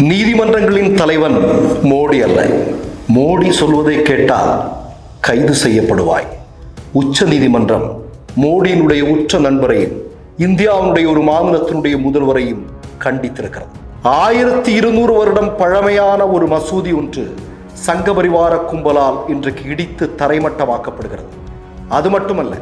நீதிமன்றங்களின் தலைவன் மோடி அல்ல. மோடி சொல்வதை கேட்டால் கைது செய்யப்படுவாய். உச்ச நீதிமன்றம் மோடியினுடைய உற்ற நண்பரையும் இந்தியாவினுடைய ஒரு மாநிலத்தினுடைய முதல்வரையும் கண்டித்திருக்கிறது. ஆயிரத்தி இருநூறு வருடம் பழமையான ஒரு மசூதி ஒன்று சங்க பரிவார கும்பலால் இன்றைக்கு இடித்து தரைமட்டமாக்கப்படுகிறது. அது மட்டுமல்ல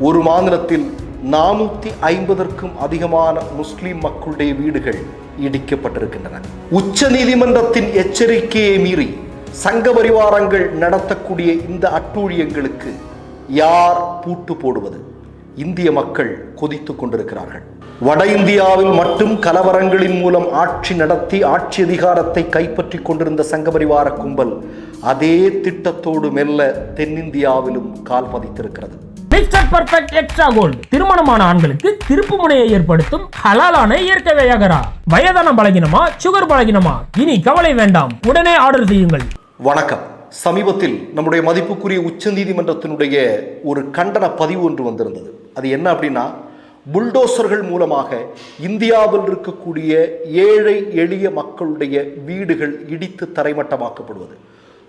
ஒரு மாநிலத்தில் நானூத்தி ஐம்பதற்கும் அதிகமான முஸ்லீம் மக்களுடைய வீடுகள் இடிக்கப்பட்டிருக்கின்றன. உச்ச நீதிமன்றத்தின் எச்சரிக்கையை மீறி சங்க பரிவாரங்கள் நடத்தக்கூடிய இந்த அட்டூழியங்களுக்கு யார் பூட்டு போடுவது? இந்திய மக்கள் கொதித்து கொண்டிருக்கிறார்கள். வட இந்தியாவில் மட்டும் கலவரங்களின் மூலம் ஆட்சி நடத்தி ஆட்சி அதிகாரத்தை கைப்பற்றி கொண்டிருந்த சங்கபரிவார கும்பல் அதே திட்டத்தோடு மெல்ல தென்னிந்தியாவிலும் கால் பதித்திருக்கிறது. மிஸ்டர் பர்ஃபெக்ட் எக்ஸ்ட்ரா கோல்டு திருமணமான ஆண்களுக்கு திருப்பு முனையை ஏற்படுத்தும் ஹலாலான இயற்கை வியாகரா. வயதான பலகினமா சுகர் பலகினமா? இனி கவலை வேண்டாம். உடனே ஆர்டர் செய்யுங்கள். வணக்கம். சமீபத்தில் நம்முடைய மதிப்புக்குரிய உச்ச நீதிமன்றத்தினுடைய ஒரு கண்டன பதிவு ஒன்று வந்திருந்தது. அது என்ன அப்படின்னா புல்டோசர்கள் மூலமாக இந்தியாவில் இருக்கக்கூடிய ஏழை எளிய மக்களுடைய வீடுகள் இடித்து தரைமட்டமாக்கப்படுவது.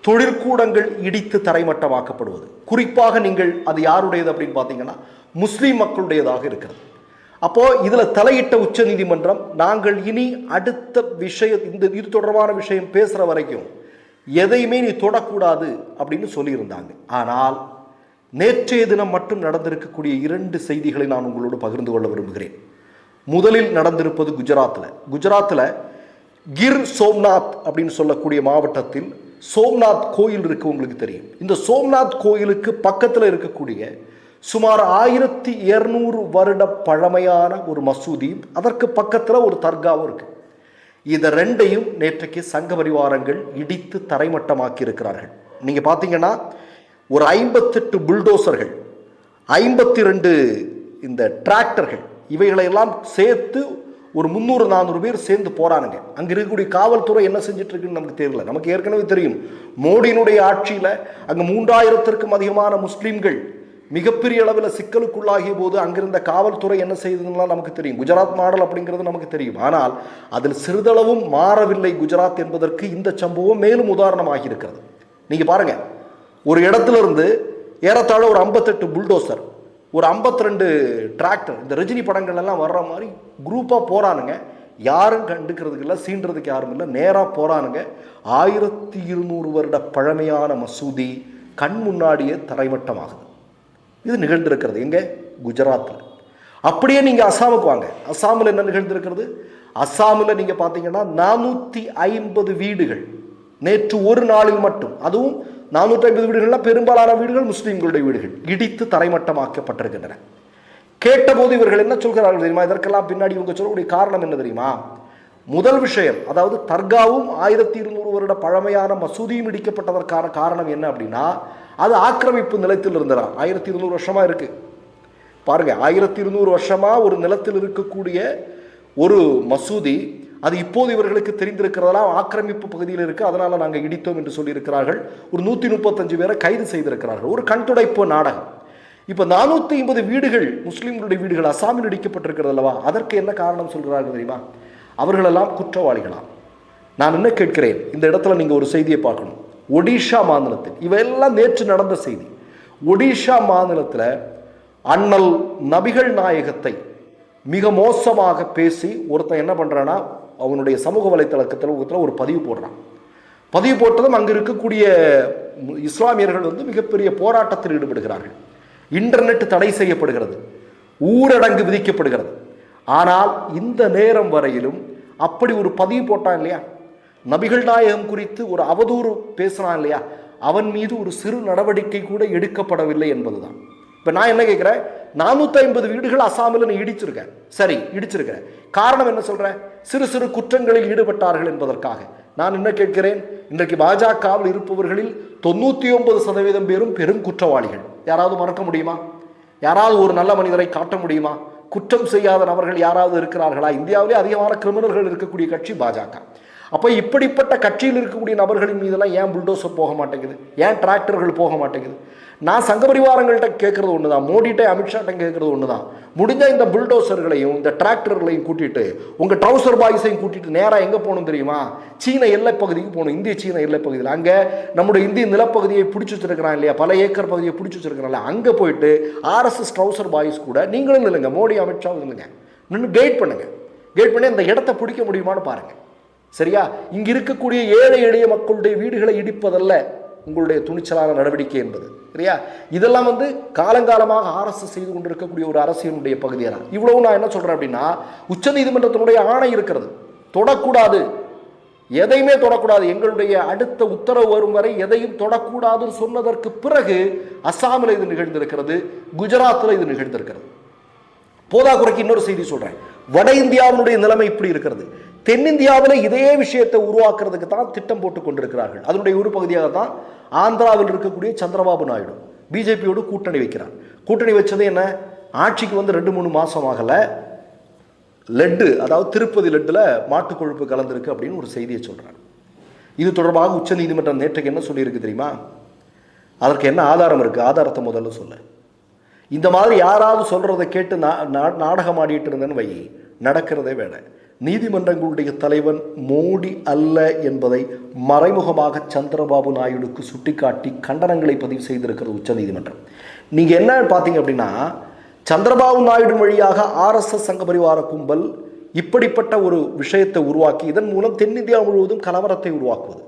தொழிற்கூடங்கள் இடித்து தரைமட்டமாக்கப்படுவது. குறிப்பாக நீங்கள் அது யாருடையது அப்படின்னு பார்த்தீங்கன்னா முஸ்லீம் மக்களுடையதாக இருக்கிறது. அப்போ இதில் தலையிட்ட உச்ச நீதிமன்றம் நாங்கள் இனி அடுத்த விஷய இந்த இது தொடர்பான விஷயம் பேசுகிற வரைக்கும் எதையுமே நீ தொடக்கூடாது அப்படின்னு சொல்லியிருந்தாங்க. ஆனால் நேற்றைய தினம் மட்டும் நடந்திருக்கக்கூடிய இரண்டு செய்திகளை நான் உங்களோடு பகிர்ந்து கொள்ள விரும்புகிறேன். முதலில் நடந்திருப்பது குஜராத்தில் குஜராத்தில் கிர் சோம்நாத் அப்படின்னு சொல்லக்கூடிய மாவட்டத்தில் சோம்நாத் கோயில் இருக்கு உங்களுக்கு தெரியும். இந்த சோம்நாத் கோயிலுக்கு பக்கத்தில் இருக்கக்கூடிய சுமார் ஆயிரத்தி இரநூறு வருட பழமையான ஒரு மசூதியும் அதற்கு பக்கத்தில் ஒரு தர்காவும் இருக்கு. இதை ரெண்டையும் நேற்றைக்கு சங்க பரிவாரங்கள் இடித்து தரைமட்டமாக்கி இருக்கிறார்கள். நீங்கள் பார்த்தீங்கன்னா ஒரு ஐம்பத்தெட்டு புல்டோசர்கள் ஐம்பத்தி ரெண்டு இந்த டிராக்டர்கள் இவைகளையெல்லாம் சேர்த்து ஒரு முந்நூறு நானூறு பேர் சேர்ந்து போறானுங்க. அங்க இருக்கக்கூடிய காவல்துறை என்ன செஞ்சுட்டு இருக்குன்னு நமக்கு தெரியல. நமக்கு ஏற்கனவே தெரியும். மோடியினுடைய ஆட்சியில அங்க மூன்றாயிரத்திற்கும் அதிகமான முஸ்லீம்கள் மிகப்பெரிய அளவில் சிக்கலுக்குள்ளாகிய போது அங்கிருந்த காவல்துறை என்ன செய்ததுன்னா நமக்கு தெரியும். குஜராத் மாடல் அப்படிங்கிறது நமக்கு தெரியும். ஆனால் அதில் சிறிதளவும் மாறவில்லை குஜராத் என்பதற்கு இந்த சம்பவம் மேலும் உதாரணமாக இருக்கிறது நீங்க பாருங்க. ஒரு இடத்துல இருந்து ஏறத்தாழ ஒரு ஐம்பத்தெட்டு புல்டோசர் ஒரு 52 ரெண்டு டிராக்டர் இந்த ரஜினி படங்கள் எல்லாம் வர்ற மாதிரி குரூப்பாக போகிறானுங்க யாரும் கண்டுக்கிறதுக்கு இல்லை சீன்றதுக்கு யாரும் இல்லை நேராக போகிறானுங்க ஆயிரத்தி இருநூறு வருட பழமையான மசூதி கண் முன்னாடியே தரைமட்டமாகுது இது நிகழ்ந்திருக்கிறது எங்கே? குஜராத்தில் அப்படியே நீங்கள் அசாமுக்கு வாங்க. அசாமில் என்ன நிகழ்ந்திருக்கிறது? அசாமில் நீங்கள் பார்த்தீங்கன்னா நானூற்றி ஐம்பது வீடுகள் நேற்று ஒரு நாளில் மட்டும். அதுவும் நானூற்றி ஐம்பது வீடுகள்லாம் பெரும்பாலான வீடுகள் முஸ்லீம்களுடைய வீடுகள். இடித்து தரைமட்டமாக்கப்பட்டிருக்கின்றன. கேட்டபோது இவர்கள் என்ன சொல்கிறார்கள் தெரியுமா? இதற்கெல்லாம் பின்னாடி இவங்க சொல்லக்கூடிய காரணம் என்ன தெரியுமா? முதல் விஷயம் அதாவது தர்காவும் ஆயிரத்தி இருநூறு வருட பழமையான மசூதியும் இடிக்கப்பட்டதற்கான காரணம் என்ன அப்படின்னா அது ஆக்கிரமிப்பு நிலத்தில் இருந்ததா? ஆயிரத்தி இருநூறு வருஷமா இருக்கு. பாருங்க ஆயிரத்தி இருநூறு வருஷமா ஒரு நிலத்தில் இருக்கக்கூடிய ஒரு மசூதி அது இப்போது இவர்களுக்கு தெரிந்திருக்கிறதெல்லாம் ஆக்கிரமிப்பு பகுதியில் இருக்கு. அதனால நாங்கள் இடித்தோம் என்று சொல்லியிருக்கிறார்கள். ஒரு நூற்றி முப்பத்தஞ்சு பேரை கைது செய்திருக்கிறார்கள். ஒரு கண்துடைப்பு நாடகம். இப்போ நானூற்றி ஐம்பது வீடுகள் முஸ்லீம்களுடைய வீடுகள் அசாமில் இடிக்கப்பட்டிருக்கிறது அல்லவா? அதற்கு என்ன காரணம் சொல்கிறார்கள் தெரியுமா? அவர்களெல்லாம் குற்றவாளிகளாம். நான் என்ன கேட்கிறேன்? இந்த இடத்துல நீங்கள் ஒரு செய்தியை பார்க்கணும். ஒடிஷா மாநிலத்தில் இவையெல்லாம் நேற்று நடந்த செய்தி. ஒடிஷா மாநிலத்தில் அண்ணல் நபிகள் நாயகத்தை மிக மோசமாக பேசி ஒருத்தன் என்ன பண்ணுறான்னா அவனுடைய சமூக வலைத்தளத்தில் ஒரு பதிவு போடுறான். பதிவு போட்டதும் அங்கே இருக்கக்கூடிய இஸ்லாமியர்கள் வந்து மிகப்பெரிய போராட்டத்தில் ஈடுபடுகிறார்கள். இன்டர்நெட் தடை செய்யப்படுகிறது. ஊரடங்கு விதிக்கப்படுகிறது. ஆனால் இந்த நேரம் வரையிலும் அப்படி ஒரு பதிவு போட்டான் இல்லையா? நபிகள் நாயகம் குறித்து ஒரு அவதூறு பேசினான் இல்லையா? அவன் மீது ஒரு சிறு நடவடிக்கை கூட எடுக்கப்படவில்லை என்பதுதான். இப்போ நான் என்ன கேட்குறேன்? நானூற்றி ஐம்பது வீடுகள் அசாமில் நீ இடிச்சிருக்கேன் சரி இடிச்சிருக்கிறேன் காரணம் என்ன சொல்ற? சிறு சிறு குற்றங்களில் ஈடுபட்டார்கள் என்பதற்காக. நான் என்ன கேட்கிறேன்? இன்றைக்கு பாஜகவில் இருப்பவர்களில் தொண்ணூற்றி ஒன்பது சதவீதம் பேரும் பெரும் குற்றவாளிகள். யாராவது மறக்க முடியுமா? யாராவது ஒரு நல்ல மனிதரை காட்ட முடியுமா? குற்றம் செய்யாத நபர்கள் யாராவது இருக்கிறார்களா? இந்தியாவிலே அதிகமான கிரிமினல்கள் இருக்கக்கூடிய கட்சி பாஜக. அப்போ இப்படிப்பட்ட கட்சியில் இருக்கக்கூடிய நபர்களின் மீதெல்லாம் ஏன் புல்டோசர் போக மாட்டேங்குது? ஏன் டிராக்டர்கள் போக மாட்டேங்குது? நான் சங்க பரிவாரங்கள்ட்ட கேட்குறது ஒன்று தான் மோடிட்டே அமித்ஷாட்ட கேட்குறது ஒன்று தான் முடிஞ்ச இந்த புல்டோசர்களையும் இந்த டிராக்டர்களையும் கூட்டிகிட்டு உங்கள் ட்ரௌசர் பாய்ஸையும் கூட்டிகிட்டு நேராக எங்கே போகணும் தெரியுமா? சீன எல்லை பகுதிக்கு போகணும் இந்திய சீன எல்லை பகுதியில் அங்கே நம்முடைய இந்திய நிலப்பகுதியை பிடிச்சி வச்சிருக்கிறான் இல்லையா? பல ஏக்கர் பகுதியை பிடிச்சி வச்சிருக்கிறான்ல அங்கே போயிட்டு ஆர்எஸ்எஸ் ட்ரௌசர் பாய்ஸ் கூட நீங்களும் இல்லைங்க மோடி அமித்ஷாவும் இல்லைங்க நின்று கைட் பண்ணுங்கள் கைட் பண்ணி அந்த இடத்த பிடிக்க முடியுமான்னு பாருங்கள் சரியா? இங்கு இருக்கக்கூடிய ஏழை எளிய மக்களுடைய வீடுகளை இடிப்பதல்ல உங்களுடைய துணிச்சலான நடவடிக்கை என்பது. சரியா? இதெல்லாம் வந்து காலங்காலமாக ஆர்எஸ்எஸ் செய்து கொண்டிருக்கக்கூடிய ஒரு அரசியலுடைய பகுதியாக இவ்வளவு நான் என்ன சொல்கிறேன் அப்படின்னா உச்சநீதிமன்றத்தினுடைய ஆணை இருக்கிறது. தொடக்கூடாது. எதையுமே தொடக்கூடாது. எங்களுடைய அடுத்த உத்தரவு வரும் வரை எதையும் தொடக்கூடாதுன்னு சொன்னதற்கு பிறகு அஸ்ஸாமில் இது நிகழ்ந்திருக்கிறது குஜராத்தில் இது நிகழ்ந்திருக்கிறது. போதாக்குறைக்கு இன்னொரு செய்தி சொல்கிறேன் வட இந்தியாவினுடைய நிலைமை இப்படி இருக்கிறது. தென்னிந்தியாவில் இதே விஷயத்தை உருவாக்குறதுக்கு தான் திட்டம் போட்டு கொண்டிருக்கிறார்கள். அதனுடைய ஒரு பகுதியாக தான் ஆந்திராவில் இருக்கக்கூடிய சந்திரபாபு நாயுடு பிஜேபியோடு கூட்டணி வைக்கிறார். கூட்டணி வச்சது என்ன? ஆட்சிக்கு வந்து ரெண்டு மூணு மாதம் ஆகலை. லட்டு அதாவது திருப்பதி லட்டில் மாட்டு கொழுப்பு கலந்துருக்கு அப்படின்னு ஒரு செய்தியை சொல்கிறார் இது தொடர்பாக உச்சநீதிமன்றம் நேற்றுக்கு என்ன சொல்லியிருக்கு தெரியுமா? அதற்கு என்ன ஆதாரம் இருக்குது ஆதாரத்தை முதல்ல சொல்ல. இந்த மாதிரி யாராவது சொல்கிறத கேட்டு நா- நாடகம் ஆடிட்டு இருந்தேன்னு வை. நடக்கிறதே வேலை. நீதிமன்றங்களுடைய தலைவன் மோடி அல்ல என்பதை மறைமுகமாக சந்திரபாபு நாயுடுக்கு சுட்டிக்காட்டி கண்டனங்களை பதிவு செய்திருக்கிறது உச்சநீதிமன்றம் நீங்கள் என்ன பார்த்தீங்க அப்படின்னா சந்திரபாபு நாயுடு வழியாக ஆர்எஸ்எஸ் சங்க பரிவார கும்பல் இப்படிப்பட்ட ஒரு விஷயத்தை உருவாக்கி இதன் மூலம் தென்னிந்தியா முழுவதும் கலவரத்தை உருவாக்குவது.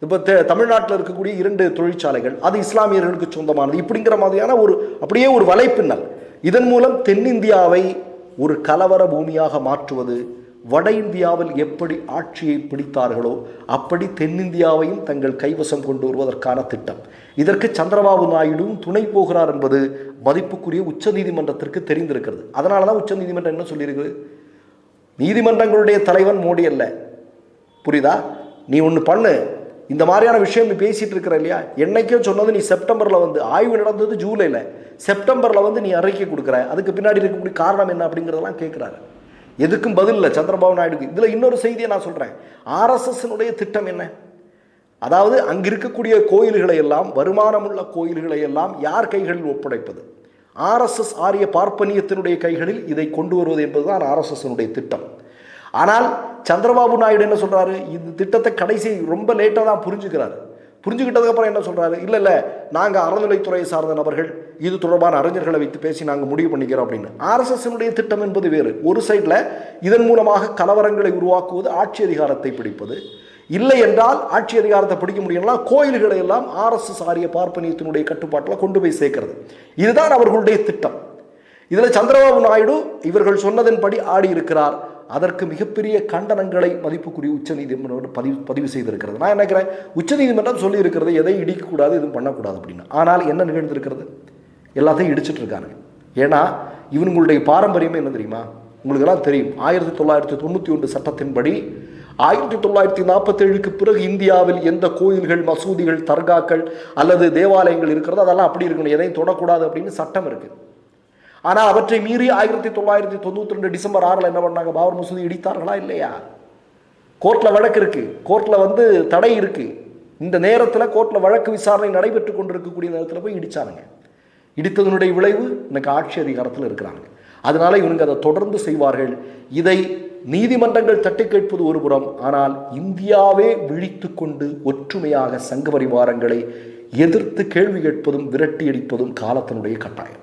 இப்போ தெ- தமிழ்நாட்டில் இருக்கக்கூடிய இரண்டு தொழிற்சாலைகள் அது இஸ்லாமியர்களுக்கு சொந்தமானது. இப்படிங்கிற மாதிரியான ஒரு அப்படியே ஒரு வலைப்பின்னல். இதன் மூலம் தென்னிந்தியாவை ஒரு கலவர பூமியாக மாற்றுவது வட இந்தியாவில் எப்படி ஆட்சியை பிடித்தார்களோ அப்படி தென்னிந்தியாவையும் தங்கள் கைவசம் கொண்டு வருவதற்கான திட்டம். இதற்கு சந்திரபாபு நாயுடும் துணை போகிறார் என்பது மதிப்புக்குரிய உச்சநீதிமன்றத்திற்கு தெரிந்திருக்கிறது. அதனால தான் உச்சநீதிமன்றம் என்ன சொல்லியிருக்குது? நீதிமன்றங்களுடைய தலைவன் மோடி அல்ல. புரியுதா? நீ ஒன்று பண்ணு. இந்த மாதிரியான விஷயம் நீ பேசிகிட்டு இருக்கிற இல்லையா? என்னைக்கோ சொன்னது நீ செப்டம்பரில் வந்து ஆய்வு நடந்தது ஜூலையில் செப்டம்பரில் வந்து நீ அறிக்கை கொடுக்குற. அதுக்கு பின்னாடி இருக்கக்கூடிய காரணம் என்ன அப்படிங்கிறதெல்லாம் கேட்குறாரு எதுக்கும் பதில் இல்லை சந்திரபாபு நாயுடுக்கு. இதில் இன்னொரு செய்தியை நான் சொல்கிறேன் ஆர்எஸ்எஸ்னுடைய திட்டம் என்ன? அதாவது அங்க இருக்கக்கூடிய கோயில்களை எல்லாம் வருமானமுள்ள கோயில்களை எல்லாம் யார் கைகளில் ஒப்படைப்பது? ஆர்எஸ்எஸ் ஆரிய பார்ப்பனியத்தினுடைய கைகளில் இதை கொண்டு வருவது என்பதுதான் ஆர்எஸ்எஸ்னுடைய திட்டம். ஆனால் சந்திரபாபு நாயுடு என்ன சொல்கிறாரு இந்த திட்டத்தை கடைசி ரொம்ப லேட்டாக தான் புரிஞ்சுக்கிறாரு. புரிஞ்சுக்கிட்டதுக்கப்புறம் என்ன சொல்கிறாரு இல்லை இல்லை நாங்கள் அறநிலைத்துறையை சார்ந்த நபர்கள். இது தொடர்பான அறிஞர்களை வைத்து பேசி நாங்கள் முடிவு பண்ணிக்கிறோம் அப்படின்னு. ஆர்எஸ்எஸ்னுடைய திட்டம் என்பது வேறு. ஒரு சைடில் இதன் மூலமாக கலவரங்களை உருவாக்குவது ஆட்சி அதிகாரத்தை பிடிப்பது. இல்லை என்றால் ஆட்சி அதிகாரத்தை பிடிக்க முடியும்னா கோயில்களை எல்லாம் ஆர்எஸ்எஸ் ஆரிய பார்ப்பனியத்தினுடைய கட்டுப்பாட்டில் கொண்டு போய் சேர்க்கிறது. இதுதான் அவர்களுடைய திட்டம். இதில் சந்திரபாபு நாயுடு இவர்கள் சொன்னதன்படி ஆடி இருக்கிறார் அதற்கு மிகப்பெரிய கண்டனங்களை மதிப்புக்குரிய உச்சநீதிமன்றம் பதிவு பதிவு செய்திருக்கிறது. நான் நினைக்கிறேன்? உச்சநீதிமன்றம் சொல்லியிருக்கிறது எதை எதையும் இடிக்கக்கூடாது எதுவும் பண்ணக்கூடாது அப்படின்னு. ஆனால் என்ன நிகழ்ந்திருக்கிறது? எல்லாத்தையும் இடிச்சிட்டு இருக்காங்க ஏன்னா இவங்களுடைய பாரம்பரியமே என்ன தெரியுமா? உங்களுக்கெல்லாம் தெரியும். ஆயிரத்தி தொள்ளாயிரத்தி தொண்ணூற்றி ஒன்று சட்டத்தின்படி ஆயிரத்தி தொள்ளாயிரத்தி நாற்பத்தேழுக்கு பிறகு இந்தியாவில் எந்த கோயில்கள் மசூதிகள் தர்காக்கள் அல்லது தேவாலயங்கள் இருக்கிறதோ அதெல்லாம் அப்படி இருக்கணும். எதையும் தொடக்கூடாது அப்படின்னு சட்டம் இருக்குது ஆனால் அவற்றை மீறி ஆயிரத்தி தொள்ளாயிரத்தி தொண்ணூற்றி ரெண்டு டிசம்பர் ஆறில் என்ன பண்ணாங்க? பாபர் மசூதி இடித்தார்களா இல்லையா? கோர்ட்டில் வழக்கு இருக்கு. கோர்ட்டில் வந்து தடை இருக்கு. இந்த நேரத்தில் கோர்ட்டில் வழக்கு விசாரணை நடைபெற்று கொண்டிருக்கக்கூடிய நேரத்தில் போய் இடிச்சானுங்க. இடித்ததனுடைய விளைவு எனக்கு ஆட்சி அதிகாரத்தில் இருக்கிறாங்க. அதனால இவனுங்க அதை தொடர்ந்து செய்வார்கள். இதை நீதிமன்றங்கள் தட்டி கேட்பது ஒரு புறம். ஆனால் இந்தியாவே விழித்து கொண்டு ஒற்றுமையாக சங்க பரிவாரங்களை எதிர்த்து கேள்வி கேட்பதும் விரட்டி அடிப்பதும் காலத்தினுடைய கட்டாயம்.